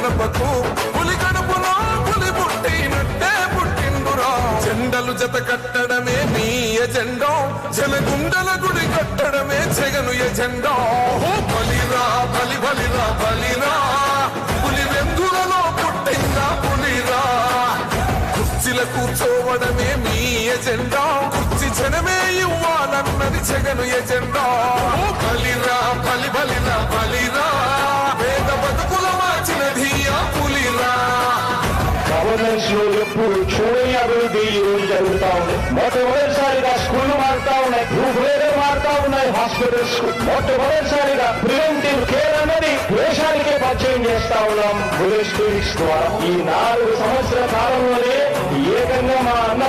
గడపకు పులి గడపలో పులి పుట్టినట్టే పుట్టిండురా. జెండలు జత కట్టడమే మీ ఎజెండా. జనగుండల గుడి కట్టడమే జగను ఎజెండో. ఓ బలిరా బలి బలిరా బలిరా. పులి వెందులలో పుట్టిందా పులిరా. కుర్చీల కూర్చోవడమే మీ ఎజెండా. కుర్చీ జనమే ఇవ్వాలన్నది జగను ఎజెండా. బలిరా బలి బలిరా బలి. ఈ రోజు జరుగుతా ఉంది. మొట్టమొదటిసారిగా స్కూళ్ళు మారుతా ఉన్నాయి. గ్రూప్ రూపురేఖలు మారుతా ఉన్నాయి. హాస్పిటల్స్ మొట్టమొదటిసారిగా ప్రివెంటివ్ కేర్ అన్నది దేశానికే పరిచయం చేస్తా ఉన్నాం. పోలీస్ క్లినిక్స్ ద్వారా. ఈ నాలుగు సంవత్సరాల కాలంలోనే ఏకంగా మా అన్న